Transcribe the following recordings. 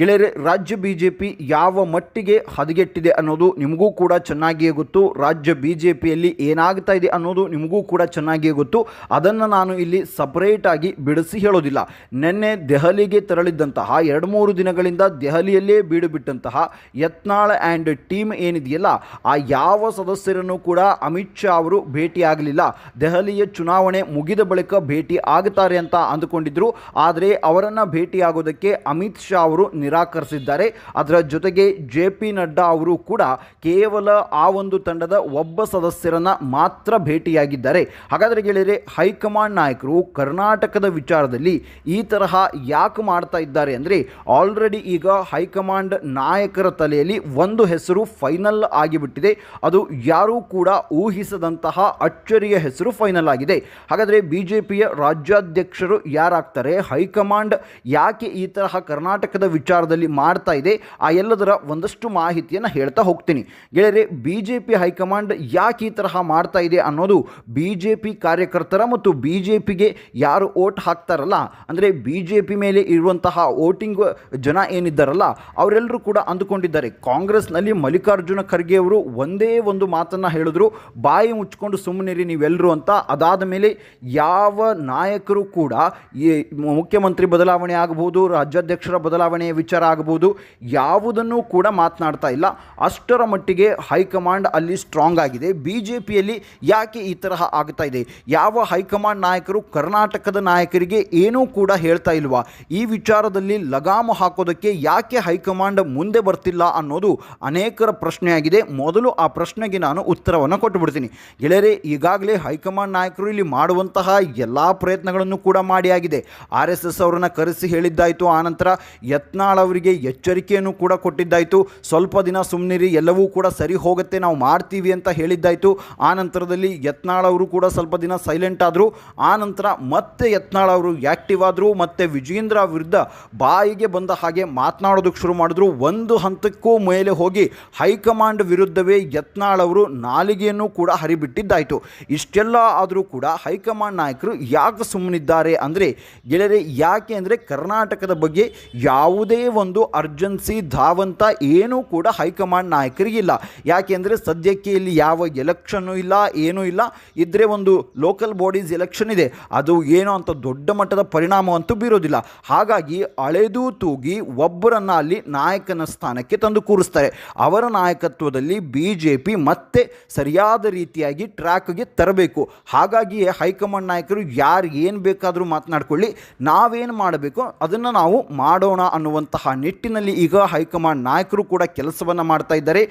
ಗೆಳೆಯರೆ, ರಾಜ್ಯ B J P ಯಾವ ಮಟ್ಟಿಗೆ ಹದಗೆಟ್ಟಿದೆ ಅನ್ನೋದು ನಿಮಗೂ ಕೂಡ ಚೆನ್ನಾಗಿಯೇ ಗೊತ್ತು. ರಾಜ್ಯ ಬಿ ಜೆ ಪಿಯಲ್ಲಿ ಏನಾಗ್ತಾ ಇದೆ ಅನ್ನೋದು ನಿಮಗೂ ಕೂಡ ಚೆನ್ನಾಗಿಯೇ ಗೊತ್ತು. ಅದನ್ನು ನಾನು ಇಲ್ಲಿ ಸಪ್ರೇಟಾಗಿ ಬಿಡಿಸಿ ಹೇಳೋದಿಲ್ಲ. ನಿನ್ನೆ ದೆಹಲಿಗೆ ತೆರಳಿದ್ದಂತಹ, ಎರಡು ಮೂರು ದಿನಗಳಿಂದ ದೆಹಲಿಯಲ್ಲೇ ಬೀಡು ಬಿಟ್ಟಂತಹ ಯತ್ನಾಳ್ ಆ್ಯಂಡ್ ಟೀಮ್ ಏನಿದೆಯಲ್ಲ, ಆ ಯಾವ ಸದಸ್ಯರನ್ನು ಕೂಡ ಅಮಿತ್ ಶಾ ಅವರು ಭೇಟಿಯಾಗಲಿಲ್ಲ ದೆಹಲಿಯ ಚುನಾವಣೆ ಮುಗಿದ ಬಳಿಕ ಭೇಟಿ ಆಗುತ್ತಾರೆ ಅಂತ ಅಂದುಕೊಂಡಿದ್ದರು ಆದರೆ ಅವರನ್ನು ಭೇಟಿಯಾಗೋದಕ್ಕೆ ಅಮಿತ್ ಶಾ ಅವರು ನಿರಾಕರಿಸಿದ್ದಾರೆ. ಅದರ ಜೊತೆಗೆ ಜೆ ಪಿ ನಡ್ಡಾ ಅವರು ಕೂಡ ಕೇವಲ ಆ ಒಂದು ತಂಡದ ಒಬ್ಬ ಸದಸ್ಯರನ್ನ ಮಾತ್ರ ಭೇಟಿಯಾಗಿದ್ದಾರೆ. ಹಾಗಾದರೆ ಗೆಳೆಯರೆ, ಹೈಕಮಾಂಡ್ ನಾಯಕರು ಕರ್ನಾಟಕದ ವಿಚಾರದಲ್ಲಿ ಈ ತರಹ ಯಾಕೆ ಮಾಡ್ತಾ ಇದ್ದಾರೆ ಅಂದರೆ, ಆಲ್ರೆಡಿ ಈಗ ಹೈಕಮಾಂಡ್ ನಾಯಕರ ತಲೆಯಲ್ಲಿ ಒಂದು ಹೆಸರು ಫೈನಲ್ ಆಗಿಬಿಟ್ಟಿದೆ. ಅದು ಯಾರೂ ಕೂಡ ಊಹಿಸದಂತಹ ಅಚ್ಚರಿಯ ಹೆಸರು ಫೈನಲ್ ಆಗಿದೆ. ಹಾಗಾದರೆ ಬಿ ಜೆ ಪಿಯ ರಾಜ್ಯಾಧ್ಯಕ್ಷರು ಯಾರಾಗ್ತಾರೆ? ಹೈಕಮಾಂಡ್ ಯಾಕೆ ಈ ತರಹ ಕರ್ನಾಟಕದ ವಿಚಾರದಲ್ಲಿ ಮಾಡ್ತಾ ಇದೆ. ಆ ಎಲ್ಲದರ ಒಂದಷ್ಟು ಮಾಹಿತಿಯನ್ನು ಹೇಳ್ತಾ ಹೋಗ್ತೀನಿ. ಗೆಳೆಯರೆ ಬಿ ಜೆ ಪಿ ಹೈಕಮಾಂಡ್ ಯಾಕೆ ಈ ತರಹ ಮಾಡ್ತಾ ಇದೆ ಅನ್ನೋದು ಬಿ ಜೆ ಪಿ ಕಾರ್ಯಕರ್ತರ ಮತ್ತು ಬಿ ಜೆ ಪಿಗೆ ಯಾರು ಓಟ್ ಹಾಕ್ತಾರಲ್ಲ, ಅಂದರೆ ಬಿ ಜೆ ಪಿ ಮೇಲೆ ಇರುವಂತಹ ವೋಟಿಂಗ್ ಜನ ಏನಿದ್ದಾರಲ್ಲ, ಅವರೆಲ್ಲರೂ ಕೂಡ ಅಂದುಕೊಂಡಿದ್ದಾರೆ. ಕಾಂಗ್ರೆಸ್ನಲ್ಲಿ ಮಲ್ಲಿಕಾರ್ಜುನ ಖರ್ಗೆ ಅವರು ಒಂದೇ ಒಂದು ಮಾತನ್ನು ಹೇಳಿದ್ರು, ಬಾಯಿ ಮುಚ್ಕೊಂಡು ಸುಮ್ಮನಿರಿ ನೀವೆಲ್ಲರೂ ಅಂತ. ಅದಾದ ಮೇಲೆ ಯಾವ ನಾಯಕರು ಕೂಡ ಮುಖ್ಯಮಂತ್ರಿ ಬದಲಾವಣೆ ಆಗಬಹುದು ರಾಜ್ಯಾಧ್ಯಕ್ಷರ ಬದಲಾವಣೆಯ ವಿಚಾರ ಆಗ್ಬೋದು ಯಾವುದನ್ನು ಕೂಡ ಮಾತನಾಡ್ತಾ ಇಲ್ಲ. ಅಷ್ಟರ ಮಟ್ಟಿಗೆ ಹೈಕಮಾಂಡ್ ಅಲ್ಲಿ ಸ್ಟ್ರಾಂಗ್ ಆಗಿದೆ. ಬಿ ಜೆ ಪಿಯಲ್ಲಿ ಯಾಕೆ ಈ ತರಹ ಆಗ್ತಾ ಇದೆ? ಯಾವ ಹೈಕಮಾಂಡ್ ನಾಯಕರು ಕರ್ನಾಟಕದ ನಾಯಕರಿಗೆ ಏನೂ ಕೂಡ ಹೇಳ್ತಾ ಇಲ್ವಾ? ಈ ವಿಚಾರದಲ್ಲಿ ಲಗಾಮು ಹಾಕೋದಕ್ಕೆ ಯಾಕೆ ಹೈಕಮಾಂಡ್ ಮುಂದೆ ಬರ್ತಿಲ್ಲ ಅನ್ನೋದು ಅನೇಕರ ಪ್ರಶ್ನೆಯಾಗಿದೆ. ಮೊದಲು ಆ ಪ್ರಶ್ನೆಗೆ ನಾನು ಉತ್ತರವನ್ನು ಕೊಟ್ಟು ಬಿಡ್ತೀನಿ ಈಗಾಗಲೇ ಹೈಕಮಾಂಡ್ ನಾಯಕರು ಇಲ್ಲಿ ಮಾಡುವಂತಹ ಎಲ್ಲ ಪ್ರಯತ್ನಗಳನ್ನು ಕೂಡ ಮಾಡಿ ಆಗಿದೆ. ಆರ್ ಎಸ್ ಎಸ್ ಅವರನ್ನು ಕರೆಸಿ ಹೇಳಿದ್ದಾಯಿತು. ಆನಂತರ ಯತ್ನಾಳ್ ಅವರಿಗೆ ಎಚ್ಚರಿಕೆಯನ್ನು ಕೂಡ ಕೊಟ್ಟಿದ್ದಾಯಿತು. ಸ್ವಲ್ಪ ದಿನ ಸುಮ್ಮನಿರಿ ಎಲ್ಲವೂ ಕೂಡ ಸರಿ ಹೋಗುತ್ತೆ, ನಾವು ಮಾಡ್ತೀವಿ ಅಂತ ಹೇಳಿದ್ದಾಯಿತು. ಆ ನಂತರದಲ್ಲಿ ಯತ್ನಾಳ್ ಅವರು ಕೂಡ ಸ್ವಲ್ಪ ದಿನ ಸೈಲೆಂಟ್ ಆದರು. ಆ ನಂತರ ಮತ್ತೆ ಯತ್ನಾಳ್ ಅವರು ಆ್ಯಕ್ಟಿವ್ ಆದರು, ಮತ್ತು ವಿಜೇಂದ್ರ ವಿರುದ್ಧ ಬಾಯಿಗೆ ಬಂದ ಹಾಗೆ ಮಾತನಾಡೋದಕ್ಕೆ ಶುರು ಮಾಡಿದ್ರು. ಒಂದು ಹಂತಕ್ಕೂ ಮೇಲೆ ಹೋಗಿ ಹೈಕಮಾಂಡ್ ವಿರುದ್ಧವೇ ಯತ್ನಾಳ್ ಅವರು ನಾಲಿಗೆಯನ್ನು ಕೂಡ ಹರಿಬಿಟ್ಟಿದ್ದಾಯಿತು. ಇಷ್ಟೆಲ್ಲ ಆದರೂ ಕೂಡ ಹೈಕಮಾಂಡ್ ನಾಯಕರು ಯಾಕೆ ಸುಮ್ಮನಿದ್ದಾರೆ ಅಂದರೆ ಗೆಳೆಯರೆ, ಯಾಕೆ ಅಂದರೆ ಕರ್ನಾಟಕದ ಬಗ್ಗೆ ಯಾವುದೇ ಒಂದು ಅರ್ಜೆನ್ಸಿ ಧಾವಂತ ಏನೂ ಕೂಡ ಹೈಕಮಾಂಡ್ ನಾಯಕರಿಗಿಲ್ಲ ಯಾಕೆಂದರೆ ಸದ್ಯಕ್ಕೆ ಇಲ್ಲಿ ಯಾವ ಎಲೆಕ್ಷನ್ನು ಇಲ್ಲ, ಏನೂ ಇಲ್ಲ. ಇದ್ದರೆ ಒಂದು ಲೋಕಲ್ ಬಾಡೀಸ್ ಎಲೆಕ್ಷನ್ ಇದೆ. ಅದು ಏನೋ ಅಂತ ದೊಡ್ಡ ಮಟ್ಟದ ಪರಿಣಾಮವಂತೂ ಬೀರೋದಿಲ್ಲ. ಹಾಗಾಗಿ ಅಳೆದು ತೂಗಿ ಒಬ್ಬರನ್ನು ಅಲ್ಲಿ ನಾಯಕನ ಸ್ಥಾನಕ್ಕೆ ತಂದು ಕೂರಿಸ್ತಾರೆ. ಅವರ ನಾಯಕತ್ವದಲ್ಲಿ ಬಿ ಜೆ ಪಿ ಮತ್ತೆ ಸರಿಯಾದ ರೀತಿಯಾಗಿ ಟ್ರ್ಯಾಕ್ಗೆ ತರಬೇಕು. ಹಾಗಾಗಿಯೇ ಹೈಕಮಾಂಡ್ ನಾಯಕರು ಯಾರು ಏನು ಬೇಕಾದರೂ ಮಾತನಾಡ್ಕೊಳ್ಳಿ. ನಾವೇನು ಮಾಡಬೇಕು? ಅದನ್ನು ನಾವು ಮಾಡೋಣ ಅನ್ನುವಂತಹ ನಿಟ್ಟಿನಲ್ಲಿ ಈಗ ಹೈಕಮಾಂಡ್ ನಾಯಕರು ಕೂಡ ಕೆಲಸವನ್ನು ಮಾಡ್ತಾ ಇದ್ದಾರೆ.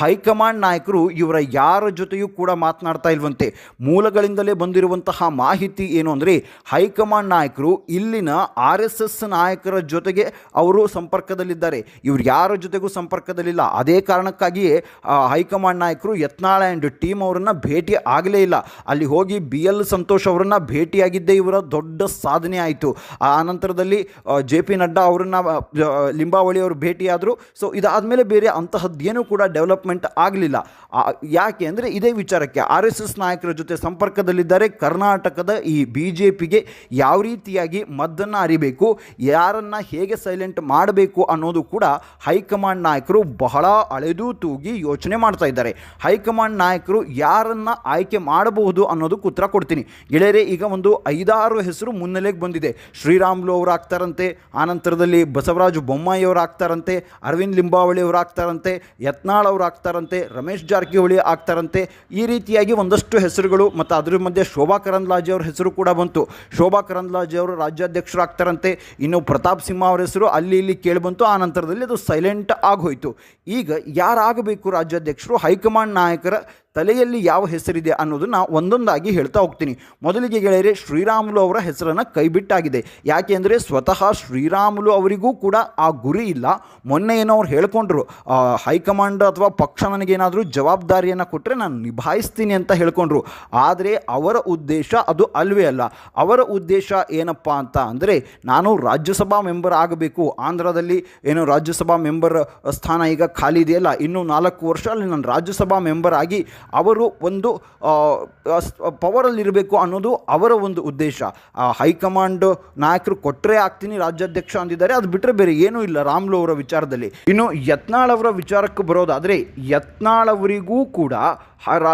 ಹೈಕಮಾಂಡ್ ನಾಯಕರು ಇವರ ಯಾರ ಜೊತೆಯೂ ಕೂಡ ಮಾತನಾಡ್ತಾ ಇಲ್ವಂತೆ. ಮೂಲಗಳಿಂದಲೇ ಬಂದಿರುವಂತಹ ಮಾಹಿತಿ ಏನು ಅಂದರೆ, ಹೈಕಮಾಂಡ್ ನಾಯಕರು ಇಲ್ಲಿನ ಆರ್ ಎಸ್ ನಾಯಕರ ಜೊತೆಗೆ ಅವರು ಸಂಪರ್ಕದಲ್ಲಿದ್ದಾರೆ. ಇವರು ಯಾರ ಜೊತೆಗೂ ಸಂಪರ್ಕದಲ್ಲಿಲ್ಲ. ಅದೇ ಕಾರಣಕ್ಕಾಗಿಯೇ ಹೈಕಮಾಂಡ್ ನಾಯಕರು ಯತ್ನಾಳ ಆ್ಯಂಡ್ ಟೀಮ್ ಅವರನ್ನು ಭೇಟಿ ಆಗಲೇ ಇಲ್ಲ. ಅಲ್ಲಿ ಹೋಗಿ ಬಿ ಎಲ್ ಸಂತೋಷ್ ಅವರನ್ನು ಭೇಟಿಯಾಗಿದ್ದೇ ಇವರ ದೊಡ್ಡ ಸಾಧನೆ ಆಯಿತು. ಆ ನಂತರದಲ್ಲಿ ಜೆ ಪಿ ನಡ್ಡಾ ಅವರನ್ನ ಲಿಂಬಾವಳಿ ಅವರು ಭೇಟಿಯಾದರು. ಸೊ ಇದಾದಮೇಲೆ ಬೇರೆ ಅಂತಹದ್ದೇನೂ ಕೂಡ ಡೆವಲಪ್ಮೆಂಟ್ ಆಗಲಿಲ್ಲ. ಯಾಕೆ ಅಂದರೆ ಇದೇ ವಿಚಾರಕ್ಕೆ ಆರ್ ಎಸ್ ಎಸ್ ನಾಯಕರ ಜೊತೆ ಸಂಪರ್ಕದಲ್ಲಿದ್ದಾರೆ ಕರ್ನಾಟಕದ ಈ ಬಿ ಜೆ ಪಿಗೆ ಯಾವ ರೀತಿಯಾಗಿ ಮದ್ದನ್ನು ಅರಿಬೇಕು, ಯಾರನ್ನು ಹೇಗೆ ಸೈಲೆಂಟ್ ಮಾಡಬೇಕು ಅನ್ನೋದು ಕೂಡ ಹೈಕಮಾಂಡ್ ನಾಯಕರು ಬಹಳ ಅಳೆದು ತೂಗಿ ಯೋಚನೆ ಮಾಡ್ತಾ ಇದ್ದಾರೆ. ಹೈಕಮಾಂಡ್ ನಾಯಕರು ಯಾರನ್ನು ಆಯ್ಕೆ ಮಾಡಬಹುದು ಅನ್ನೋದಕ್ಕೆ ಉತ್ತರ ಕೊಡ್ತೀನಿ. ಗೆಳೆಯರೆ, ಈಗ ಒಂದು ಐದಾರು ಹೆಸರು ಮುನ್ನೆಲೆಗೆ ಬಂದಿದೆ. ಶ್ರೀರಾಮ್ಲು ಅವರು ಆಗ್ತಾರಂತೆ. ಆನಂತರದಲ್ಲಿ ಬಸವರಾಜ ಬೊಮ್ಮಾಯಿ ಅವರು ಆಗ್ತಾರಂತೆ ಅರವಿಂದ್ ಲಿಂಬಾವಳಿ ಅವರು ಆಗ್ತಾರಂತೆ ಯತ್ನಾಳ್ ಅವರು ಆಗ್ತಾರಂತೆ ರಮೇಶ್ ಜಾರಕಿಹೊಳಿ ಆಗ್ತಾರಂತೆ. ಈ ರೀತಿಯಾಗಿ ಒಂದಷ್ಟು ಹೆಸರುಗಳು ಮತ್ತು ಅದರ ಮಧ್ಯೆ ಶೋಭಾ ಕರಂದ್ಲಾಜೆ ಅವ್ರ ಹೆಸರು ಕೂಡ ಬಂತು. ಶೋಭಾ ಕರಂದ್ಲಾಜೆ ಅವರು ರಾಜ್ಯಾಧ್ಯಕ್ಷರು ಆಗ್ತಾರಂತೆ ಇನ್ನು ಪ್ರತಾಪ್ ಸಿಂಹ ಅವರ ಹೆಸರು ಅಲ್ಲಿ ಇಲ್ಲಿ ಕೇಳಿಬಂತು ಆ ನಂತರದಲ್ಲಿ ಅದು ಸೈಲೆಂಟ್ ಆಗೋಯಿತು. ಈಗ ಯಾರಾಗಬೇಕು ರಾಜ್ಯಾಧ್ಯಕ್ಷರು, ಹೈಕಮಾಂಡ್ ನಾಯಕರ ತಲೆಯಲ್ಲಿ ಯಾವ ಹೆಸರಿದೆ ಅನ್ನೋದನ್ನು ಒಂದೊಂದಾಗಿ ಹೇಳ್ತಾ ಹೋಗ್ತೀನಿ. ಮೊದಲಿಗೆ ಗೆಳೆಯರೆ, ಶ್ರೀರಾಮುಲು ಅವರ ಹೆಸರನ್ನು ಕೈಬಿಟ್ಟಾಗಿದೆ. ಯಾಕೆ ಅಂದರೆ ಸ್ವತಃ ಶ್ರೀರಾಮುಲು ಅವರಿಗೂ ಕೂಡ ಆ ಗುರಿ ಇಲ್ಲ. ಮೊನ್ನೆ ಏನೋ ಅವ್ರು ಹೇಳ್ಕೊಂಡ್ರು ಹೈಕಮಾಂಡ್ ಅಥವಾ ಪಕ್ಷ ನನಗೇನಾದರೂ ಜವಾಬ್ದಾರಿಯನ್ನು ಕೊಟ್ಟರೆ ನಾನು ನಿಭಾಯಿಸ್ತೀನಿ ಅಂತ ಹೇಳ್ಕೊಂಡ್ರು. ಆದರೆ ಅವರ ಉದ್ದೇಶ ಅದು ಅಲ್ವೇ ಅಲ್ಲ. ಅವರ ಉದ್ದೇಶ ಏನಪ್ಪ ಅಂತ ಅಂದರೆ, ನಾನು ರಾಜ್ಯಸಭಾ ಮೆಂಬರ್ ಆಗಬೇಕು. ಆಂಧ್ರದಲ್ಲಿ ಏನು ರಾಜ್ಯಸಭಾ ಮೆಂಬರ್ ಸ್ಥಾನ ಈಗ ಖಾಲಿ ಇದೆಯಲ್ಲ, ಇನ್ನೂ ನಾಲ್ಕು ವರ್ಷ ಅಲ್ಲಿ ನಾನು ರಾಜ್ಯಸಭಾ ಮೆಂಬರ್ ಆಗಿ ಅವರು ಒಂದು ಪವರಲ್ಲಿರಬೇಕು ಅನ್ನೋದು ಅವರ ಒಂದು ಉದ್ದೇಶ. ಹೈಕಮಾಂಡ್ ನಾಯಕರು ಕೊಟ್ಟರೆ ಆಗ್ತೀನಿ, ರಾಜ್ಯಾಧ್ಯಕ್ಷ ಅಂದಿದ್ದಾರೆ, ಅದು ಬಿಟ್ಟರೆ ಬೇರೆ ಏನೂ ಇಲ್ಲ ರಾಮ್ಲು ಅವರ ವಿಚಾರದಲ್ಲಿ. ಇನ್ನು ಯತ್ನಾಳ್ ಅವರ ವಿಚಾರಕ್ಕೆ ಬರೋದಾದರೆ ಯತ್ನಾಳ್ ಅವರಿಗೂ ಕೂಡ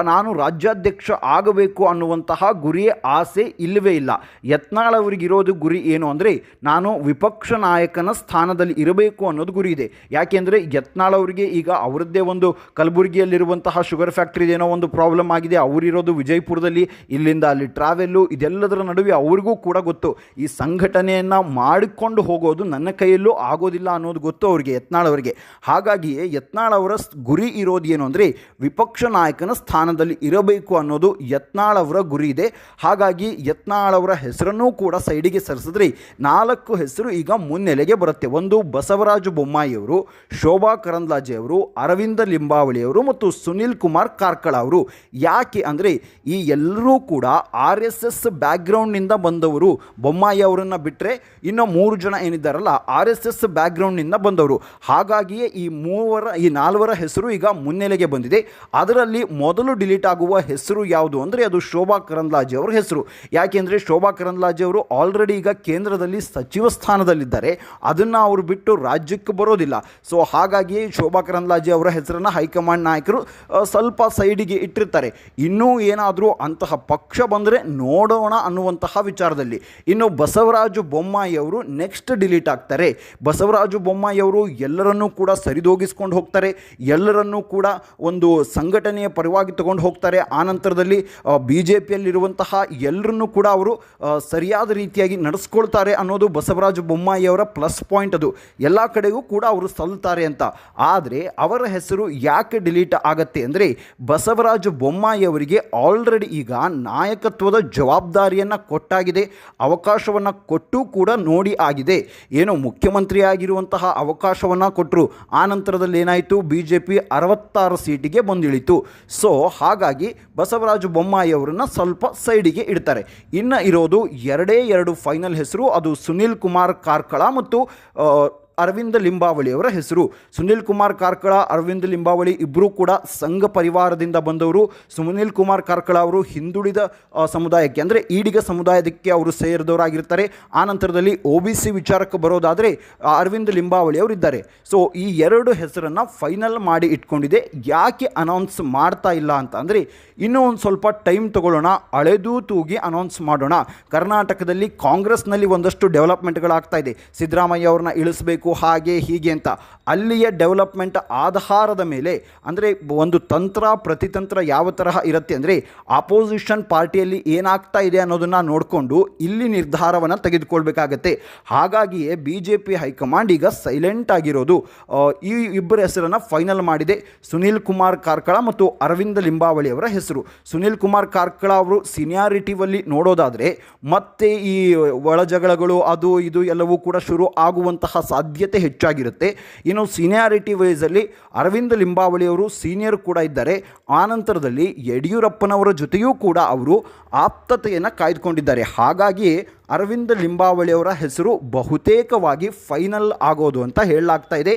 ನಾನು ರಾಜ್ಯಾಧ್ಯಕ್ಷ ಆಗಬೇಕು ಅನ್ನುವಂತಹ ಗುರಿಯೇ ಆಸೆ ಇಲ್ಲವೇ ಇಲ್ಲ. ಯತ್ನಾಳ್ ಅವರಿಗಿರೋದು ಗುರಿ ಏನು ಅಂದರೆ ನಾನು ವಿಪಕ್ಷ ನಾಯಕನ ಸ್ಥಾನದಲ್ಲಿ ಇರಬೇಕು ಅನ್ನೋದು ಗುರಿ ಇದೆ. ಯಾಕೆಂದರೆ ಯತ್ನಾಳ್ ಅವರಿಗೆ ಈಗ ಅವರದ್ದೇ ಒಂದು ಕಲಬುರಗಿಯಲ್ಲಿರುವಂತಹ ಶುಗರ್ ಫ್ಯಾಕ್ಟ್ರಿ ಏನೋ ಒಂದು ಪ್ರಾಬ್ಲಮ್ ಆಗಿದೆ, ಅವರಿರೋದು ವಿಜಯಪುರದಲ್ಲಿ, ಇಲ್ಲಿಂದ ಅಲ್ಲಿ ಟ್ರಾವೆಲ್ಲು, ಇದೆಲ್ಲದರ ನಡುವೆ ಅವ್ರಿಗೂ ಕೂಡ ಗೊತ್ತು. ಈ ಸಂಘಟನೆಯನ್ನು ಮಾಡಿಕೊಂಡು ಹೋಗೋದು ನನ್ನ ಕೈಯಲ್ಲೂ ಆಗೋದಿಲ್ಲ ಅನ್ನೋದು ಗೊತ್ತು ಅವರಿಗೆ, ಯತ್ನಾಳ್ ಅವರಿಗೆ. ಹಾಗಾಗಿಯೇ ಯತ್ನಾಳ್ ಅವರ ಗುರಿ ಇರೋದು ಏನು ಅಂದರೆ ವಿಪಕ್ಷ ನಾಯಕನ ಸ್ಥಾನದಲ್ಲಿ ಇರಬೇಕು ಅನ್ನೋದು ಯತ್ನಾಳ್ ಅವರ ಗುರಿ ಇದೆ. ಹಾಗಾಗಿ ಯತ್ನಾಳ್ ಅವರ ಹೆಸರನ್ನೂ ಕೂಡ ಸೈಡಿಗೆ ಸರಿಸಿದ್ರೆ ನಾಲ್ಕು ಹೆಸರು ಈಗ ಮುನ್ನೆಲೆಗೆ ಬರುತ್ತೆ. ಒಂದು ಬಸವರಾಜ ಬೊಮ್ಮಾಯಿಯವರು ಶೋಭಾ ಕರಂದ್ಲಾಜೆಯವರು ಅರವಿಂದ ಲಿಂಬಾವಳಿಯವರು ಮತ್ತು ಸುನಿಲ್ ಕುಮಾರ್ ಕಾರ್ಕಳ ಅವರು. ಯಾಕೆ ಅಂದರೆ ಈ ಎಲ್ಲರೂ ಕೂಡ ಆರ್ ಎಸ್ ಎಸ್ ಬ್ಯಾಕ್ಗ್ರೌಂಡ್ನಿಂದ ಬಂದವರು ಬೊಮ್ಮಾಯಿ ಅವರನ್ನು ಬಿಟ್ಟರೆ ಇನ್ನೂ ಮೂರು ಜನ ಏನಿದ್ದಾರಲ್ಲ, ಆರ್ ಎಸ್ ಎಸ್ ಬ್ಯಾಕ್ಗ್ರೌಂಡ್ನಿಂದ ಬಂದವರು. ಹಾಗಾಗಿಯೇ ಈ ಮೂವರ, ಈ ನಾಲ್ವರ ಹೆಸರು ಈಗ ಮುನ್ನೆಲೆಗೆ ಬಂದಿದೆ. ಅದರಲ್ಲಿ ಮೊದಲು ಡಿಲೀಟ್ ಆಗುವ ಹೆಸರು ಯಾವುದು ಅಂದರೆ ಅದು ಶೋಭಾ ಕರಂದ್ಲಾಜೆ ಅವರ ಹೆಸರು. ಯಾಕೆಂದರೆ ಶೋಭಾ ಕರಂದ್ಲಾಜೆ ಅವರು ಆಲ್ರೆಡಿ ಈಗ ಕೇಂದ್ರದಲ್ಲಿ ಸಚಿವ ಸ್ಥಾನದಲ್ಲಿದ್ದಾರೆ. ಅದನ್ನು ಅವರು ಬಿಟ್ಟು ರಾಜ್ಯಕ್ಕೆ ಬರೋದಿಲ್ಲ. ಸೊ ಹಾಗಾಗಿಯೇ ಶೋಭಾ ಕರಂದ್ಲಾಜೆ ಅವರ ಹೆಸರನ್ನು ಹೈಕಮಾಂಡ್ ನಾಯಕರು ಸ್ವಲ್ಪ ಸೈಡಿಗೆ ಇಟ್ಟಿರ್ತಾರೆ. ಇನ್ನೂ ಏನಾದರೂ ಅಂತಹ ಪಕ್ಷ ಬಂದರೆ ನೋಡೋಣ ಅನ್ನುವಂತಹ ವಿಚಾರದಲ್ಲಿ. ಇನ್ನು ಬಸವರಾಜು ಬೊಮ್ಮಾಯಿ ಅವರು ನೆಕ್ಸ್ಟ್ ಡಿಲೀಟ್ ಆಗ್ತಾರೆ. ಬಸವರಾಜು ಬೊಮ್ಮಾಯಿಯವರು ಎಲ್ಲರನ್ನೂ ಕೂಡ ಸರಿದೋಗಿಸ್ಕೊಂಡು ಹೋಗ್ತಾರೆ, ಎಲ್ಲರನ್ನೂ ಕೂಡ ಒಂದು ಸಂಘಟನೆಯ ಪರವಾಗಿ ತಗೊಂಡು ಹೋಗ್ತಾರೆ. ಆ ನಂತರದಲ್ಲಿ ಬಿ ಜೆ ಪಿಯಲ್ಲಿರುವಂತಹ ಎಲ್ಲರನ್ನೂ ಕೂಡ ಅವರು ಸರಿಯಾದ ರೀತಿಯಾಗಿ ನಡೆಸ್ಕೊಳ್ತಾರೆ ಅನ್ನೋದು ಬಸವರಾಜು ಬೊಮ್ಮಾಯಿಯವರ ಪ್ಲಸ್ ಪಾಯಿಂಟ್ ಅದು. ಎಲ್ಲ ಕಡೆಗೂ ಕೂಡ ಅವರು ಸಲ್ತಾರೆ ಅಂತ. ಆದರೆ ಅವರ ಹೆಸರು ಯಾಕೆ ಡಿಲೀಟ್ ಆಗತ್ತೆ ಅಂದರೆ, ಬಸವರಾಜು ಬೊಮ್ಮಾಯಿ ಅವರಿಗೆ ಆಲ್ರೆಡಿ ಈಗ ನಾಯಕತ್ವದ ಜವಾಬ್ದಾರಿಯನ್ನು ಕೊಟ್ಟಾಗಿದೆ, ಅವಕಾಶವನ್ನು ಕೊಟ್ಟು ಕೂಡ ನೋಡಿ ಆಗಿದೆ. ಏನು ಮುಖ್ಯಮಂತ್ರಿ ಆಗಿರುವಂತಹ ಅವಕಾಶವನ್ನು ಕೊಟ್ಟರು ಆ ನಂತರದಲ್ಲಿ ಏನಾಯಿತು? ಬಿ ಜೆ ಪಿ ಅರವತ್ತಾರು ಸೀಟಿಗೆ ಬಂದಿಳಿತು. ಸೊ, ಹಾಗಾಗಿ ಬಸವರಾಜ ಬೊಮ್ಮಾಯಿ ಅವರನ್ನು ಸ್ವಲ್ಪ ಸೈಡಿಗೆ ಇಡ್ತಾರೆ. ಇನ್ನು ಇರೋದು ಎರಡೇ ಎರಡು ಫೈನಲ್ ಹೆಸರು. ಅದು ಸುನಿಲ್ ಕುಮಾರ್ ಕಾರ್ಕಳ ಮತ್ತು ಅರವಿಂದ ಲಿಂಬಾವಳಿ ಅವರ ಹೆಸರು. ಸುನಿಲ್ ಕುಮಾರ್ ಕಾರ್ಕಳ, ಅರವಿಂದ ಲಿಂಬಾವಳಿ ಇಬ್ಬರೂ ಕೂಡ ಸಂಘ ಪರಿವಾರದಿಂದ ಬಂದವರು. ಸುನಿಲ್ ಕುಮಾರ್ ಕಾರ್ಕಳ ಅವರು ಹಿಂದುಳಿದ ಸಮುದಾಯಕ್ಕೆ ಅಂದರೆ ಈಡಿಗ ಸಮುದಾಯಕ್ಕೆ ಅವರು ಸೇರಿದವರಾಗಿರ್ತಾರೆ. ಆ ನಂತರದಲ್ಲಿ ಒ ಬಿ ಸಿ ವಿಚಾರಕ್ಕೆ ಬರೋದಾದರೆ ಅರವಿಂದ ಲಿಂಬಾವಳಿ ಅವರು ಇದ್ದಾರೆ. ಸೊ ಈ ಎರಡು ಹೆಸರನ್ನು ಫೈನಲ್ ಮಾಡಿ ಇಟ್ಕೊಂಡಿದೆ. ಯಾಕೆ ಅನೌನ್ಸ್ ಮಾಡ್ತಾ ಇಲ್ಲ ಅಂತ ಅಂದರೆ, ಇನ್ನೂ ಒಂದು ಸ್ವಲ್ಪ ಟೈಮ್ ತಗೊಳ್ಳೋಣ, ಅಳೆದು ತೂಗಿ ಅನೌನ್ಸ್ ಮಾಡೋಣ. ಕರ್ನಾಟಕದಲ್ಲಿ ಕಾಂಗ್ರೆಸ್ನಲ್ಲಿ ಒಂದಷ್ಟು ಡೆವಲಪ್ಮೆಂಟ್ಗಳಾಗ್ತಾ ಇದೆ. ಸಿದ್ದರಾಮಯ್ಯ ಅವ್ರನ್ನ ಇಳಿಸಬೇಕು ಹಾಗೆ ಹೀಗೆ ಅಂತ. ಅಲ್ಲಿಯ ಡೆವಲಪ್ಮೆಂಟ್ ಆಧಾರದ ಮೇಲೆ, ಅಂದರೆ ಒಂದು ತಂತ್ರ, ಪ್ರತಿತಂತ್ರ ಯಾವ ತರಹ ಇರುತ್ತೆ ಅಂದರೆ ಆಪೋಸಿಷನ್ ಪಾರ್ಟಿಯಲ್ಲಿ ಏನಾಗ್ತಾ ಇದೆ ಅನ್ನೋದನ್ನು ನೋಡಿಕೊಂಡು ಇಲ್ಲಿ ನಿರ್ಧಾರವನ್ನು ತೆಗೆದುಕೊಳ್ಬೇಕಾಗತ್ತೆ. ಹಾಗಾಗಿಯೇ B J P high command ಈಗ ಸೈಲೆಂಟ್ ಆಗಿರೋದು ಈ ಇಬ್ಬರ ಹೆಸರನ್ನು ಫೈನಲ್ ಮಾಡಿದೆ ಸುನೀಲ್ ಕುಮಾರ್ ಕಾರ್ಕಳ ಮತ್ತು ಅರವಿಂದ ಲಿಂಬಾವಳಿ ಅವರ ಹೆಸರು. ಸುನೀಲ್ ಕುಮಾರ್ ಕಾರ್ಕಳ ಅವರು ಸೀನಿಯಾರಿಟಿವಲ್ಲಿ ನೋಡೋದಾದರೆ, ಮತ್ತೆ ಈ ಒಳಜಗಳಗಳು ಅದು ಇದು ಎಲ್ಲವೂ ಕೂಡ ಶುರು ಆಗುವಂತಹ ಸಾಧ್ಯತೆ ಹೆಚ್ಚಾಗಿರುತ್ತೆ. ಇನ್ನು ಸೀನಿಯಾರಿಟಿ ವೈಸಲ್ಲಿ ಅರವಿಂದ ಲಿಂಬಾವಳಿಯವರು ಸೀನಿಯರ್ ಕೂಡ ಇದ್ದಾರೆ. ಆನಂತರದಲ್ಲಿ ಯಡಿಯೂರಪ್ಪನವರ ಜೊತೆಯೂ ಕೂಡ ಅವರು ಆಪ್ತತೆಯನ್ನು ಕಾಯ್ದುಕೊಂಡಿದ್ದಾರೆ. ಹಾಗಾಗಿ ಅರವಿಂದ ಲಿಂಬಾವಳಿಯವರ ಹೆಸರು ಬಹುತೇಕವಾಗಿ ಫೈನಲ್ ಆಗೋದು ಅಂತ ಹೇಳಲಾಗ್ತಾ ಇದೆ.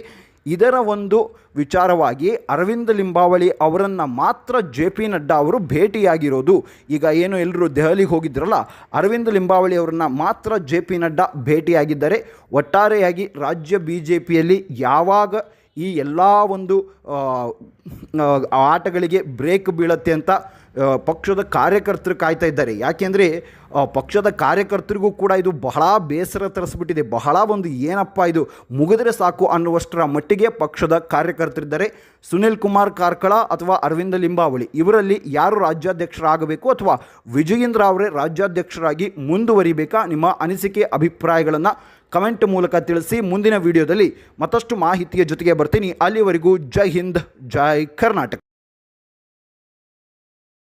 ಇದರ ಒಂದು ವಿಚಾರವಾಗಿ ಅರವಿಂದ ಲಿಂಬಾವಳಿ ಅವರನ್ನು ಮಾತ್ರ ಜೆ ಪಿ ನಡ್ಡಾ ಅವರು ಭೇಟಿಯಾಗಿರೋದು. ಈಗ ಏನು ಎಲ್ಲರೂ ದೆಹಲಿಗೆ ಹೋಗಿದ್ರಲ್ಲ, ಅರವಿಂದ ಲಿಂಬಾವಳಿ ಅವರನ್ನು ಮಾತ್ರ ಜೆ ಪಿ ನಡ್ಡಾ ಭೇಟಿಯಾಗಿದ್ದಾರೆ. ಒಟ್ಟಾರೆಯಾಗಿ ರಾಜ್ಯ ಬಿ ಜೆ ಪಿಯಲ್ಲಿ ಯಾವಾಗ ಈ ಎಲ್ಲ ಒಂದು ಆಟಗಳಿಗೆ ಬ್ರೇಕ್ ಬೀಳತ್ತೆ ಅಂತ ಪಕ್ಷದ ಕಾರ್ಯಕರ್ತರು ಕಾಯ್ತಾ ಇದ್ದಾರೆ. ಯಾಕೆಂದರೆ ಪಕ್ಷದ ಕಾರ್ಯಕರ್ತರಿಗೂ ಕೂಡ ಇದು ಬಹಳ ಬೇಸರ ತರಿಸ್ಬಿಟ್ಟಿದೆ. ಬಹಳ ಒಂದು ಏನಪ್ಪ ಇದು ಮುಗಿದ್ರೆ ಸಾಕು ಅನ್ನುವಷ್ಟರ ಮಟ್ಟಿಗೆ ಪಕ್ಷದ ಕಾರ್ಯಕರ್ತರಿದ್ದಾರೆ. ಸುನಿಲ್ ಕುಮಾರ್ ಕಾರ್ಕಳ ಅಥವಾ ಅರವಿಂದ ಲಿಂಬಾವಳಿ, ಇವರಲ್ಲಿ ಯಾರು ರಾಜ್ಯಾಧ್ಯಕ್ಷರಾಗಬೇಕು ಅಥವಾ ವಿಜಯೇಂದ್ರ ಅವರೇ ರಾಜ್ಯಾಧ್ಯಕ್ಷರಾಗಿ ಮುಂದುವರಿಬೇಕಾ? ನಿಮ್ಮ ಅನಿಸಿಕೆ, ಅಭಿಪ್ರಾಯಗಳನ್ನು ಕಮೆಂಟ್ ಮೂಲಕ ತಿಳಿಸಿ ಮುಂದಿನ ವಿಡಿಯೋದಲ್ಲಿ ಮತ್ತಷ್ಟು ಮಾಹಿತಿಯ ಜೊತೆಗೆ ಬರ್ತೀನಿ. ಅಲ್ಲಿವರೆಗೂ ಜೈ ಹಿಂದ್ ಜೈ ಕರ್ನಾಟಕ.